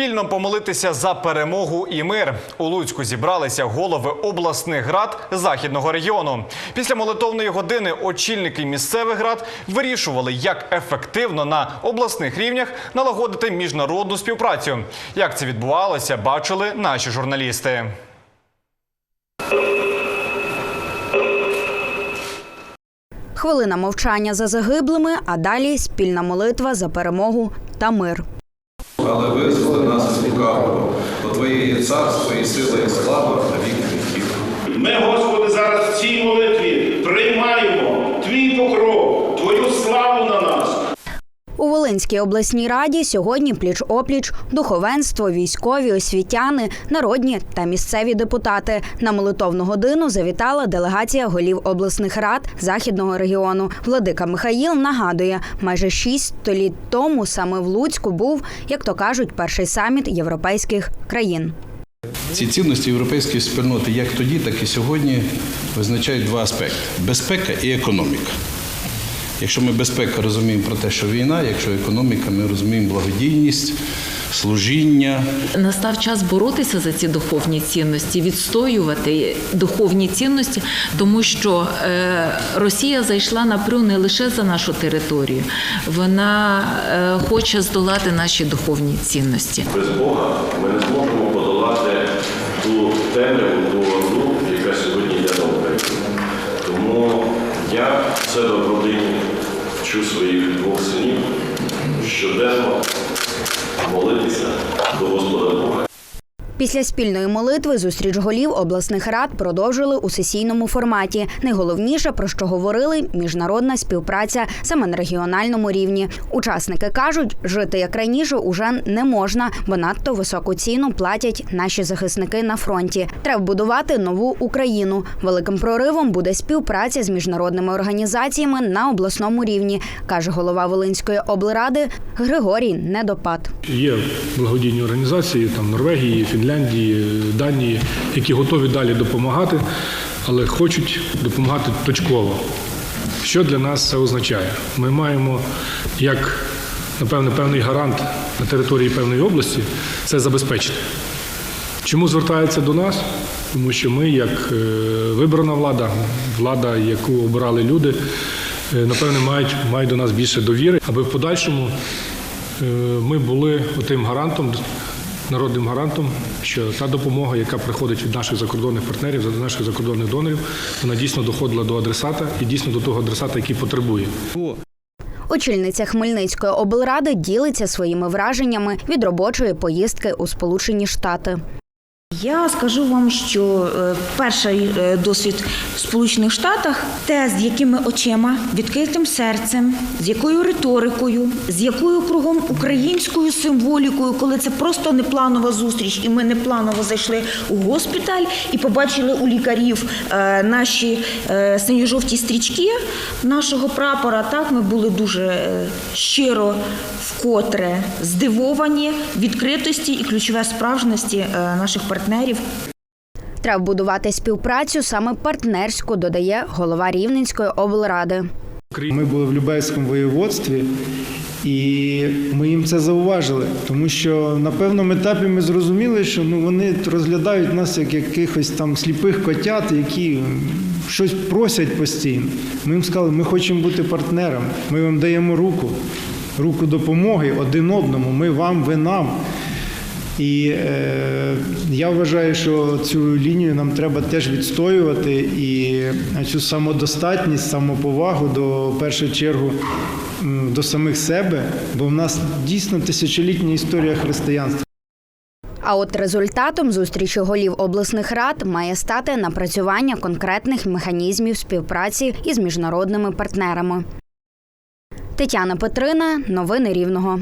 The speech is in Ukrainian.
Спільно помолитися за перемогу і мир. У Луцьку зібралися голови обласних рад західного регіону. Після молитовної години очільники місцевих рад вирішували, як ефективно на обласних рівнях налагодити міжнародну співпрацю. Як це відбувалося, бачили наші журналісти. Хвилина мовчання за загиблими, а далі спільна молитва за перемогу та мир. Але визволи нас з лукавого, бо Твоє є царство і сила, і слава на віки віків. Ми, Господи, зараз в цій молитві приймаємо Твій покров, Твою славу на нас. У Волинській обласній раді сьогодні пліч-опліч духовенство, військові, освітяни, народні та місцеві депутати. На молитовну годину завітала делегація голів обласних рад західного регіону. Владика Михаїл нагадує, майже шість століть тому саме в Луцьку був, як то кажуть, перший саміт європейських країн. Ці цінності європейської спільноти, як тоді, так і сьогодні, визначають два аспекти безпека і економіка. Якщо ми безпека розуміємо про те, що війна, якщо економіка, ми розуміємо благодійність, служіння. Настав час боротися за ці духовні цінності, відстоювати духовні цінності, тому що е, Росія зайшла на прю не лише за нашу територію, вона е, хоче здолати наші духовні цінності. Без Бога ми не зможемо подолати ту темряву, ту яка сьогодні йде на Україну. Тому я в себе в родині вчу своїх двох синів щоденно молитися до Господа Бога. Після спільної молитви зустріч голів обласних рад продовжили у сесійному форматі. Найголовніше про що говорили міжнародна співпраця саме на регіональному рівні. Учасники кажуть, жити як раніше уже не можна, бо надто високу ціну платять наші захисники на фронті. Треба будувати нову Україну. Великим проривом буде співпраця з міжнародними організаціями на обласному рівні, каже голова Волинської облради Григорій Недопад. Є благодійні організації там Норвегії, Фінляндії, Данії, які готові далі допомагати, але хочуть допомагати точково. Що для нас це означає? Ми маємо як напевне певний гарант на території певної області це забезпечити. Чому звертаються до нас? Тому що ми, як е, вибрана влада, влада, яку обирали люди, е, напевне, мають, мають до нас більше довіри, аби в подальшому е, ми були тим гарантом, народним гарантом, що та допомога, яка приходить від наших закордонних партнерів, від наших закордонних донорів, вона дійсно доходила до адресата і дійсно до того адресата, який потребує. Очільниця Хмельницької облради ділиться своїми враженнями від робочої поїздки у Сполучені Штати. Я скажу вам, що е, перший е, досвід в Сполучених Штатах те, з якими очима, відкритим серцем, з якою риторикою, з якою кругом українською символікою, коли це просто непланова зустріч, і ми непланово зайшли у госпіталь і побачили у лікарів е, наші синьо-жовті стрічки нашого прапора. Так ми були дуже щиро вкотре здивовані відкритості і ключове справжності наших партнерів. Треба будувати співпрацю саме партнерську, додає голова Рівненської облради. Ми були в Любельському воєводстві, і ми їм це зауважили, тому що на певному етапі ми зрозуміли, що ну вони розглядають нас як якихось там сліпих котят, які щось просять постійно. Ми їм сказали, ми хочемо бути партнерами, ми вам даємо руку, руку допомоги один одному. Ми вам, ви нам. І е, я вважаю, що цю лінію нам треба теж відстоювати і цю самодостатність, самоповагу до в першу чергу до самих себе, бо в нас дійсно тисячолітня історія християнства. А от результатом зустрічі голів обласних рад має стати напрацювання конкретних механізмів співпраці із міжнародними партнерами. Тетяна Петрина, новини Рівного.